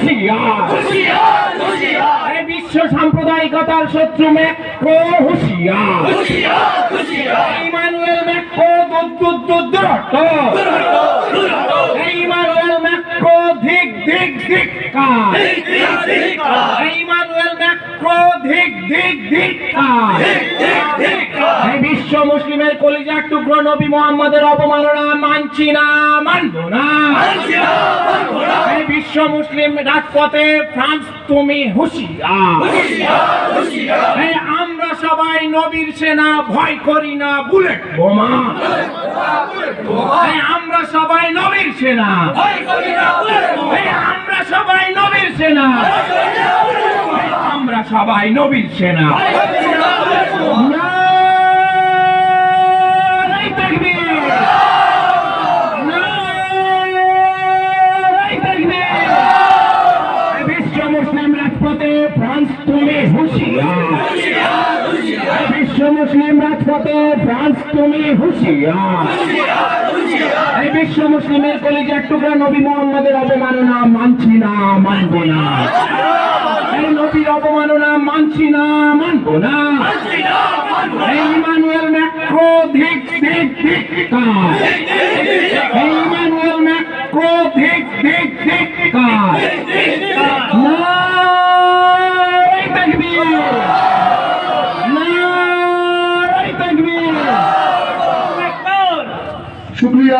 হুঁশিয়ার। বিশ্ব সাম্প্রদায়িকতার শত্রু ম্যাক্রো হুঁশিয়ার। ইমানুয়েল ম্যাক্রো দুধ দুধ দুধ ইমানুয়েল ম্যাক্রো ধিক ধিক ধিক ইমানুয়েল ম্যাক্রো ধিক ধিক ধিক বিশ্ব মুসলিমের কলিজার টুকরো নবী মোহাম্মদের অপমাননা মানছি না মানব না। বিশ্ব মুসলিম রাজপথে ফ্রান্স তুমি হুঁশিয়ার। এই আমরা সবাই নবীর সেনা ভয় করি না বুলেট বোমা। আমরা সবাই নবীর সেনা। আমরা সবাই নবীর সেনা। আমরা সবাই নবীর সেনা। ফ্রান্স তুমি হুঁশিয়ার। বিশ্ব মুসলিম রাজপথে ফ্রান্স তুমি হুঁশিয়ার। এই বিশ্ব মুসলিমের কলিজার টুকরা নবী মোহাম্মদের অবমাননা মানছি না, মানব না। এই নবীর অবমাননা মানছি না, মানব না। এই ইমানুয়েল ম্যাক্রো ধিক ধিক ধিক এই ইমানুয়েল ম্যাক্রো ধিক ধিক শুক্রিয়া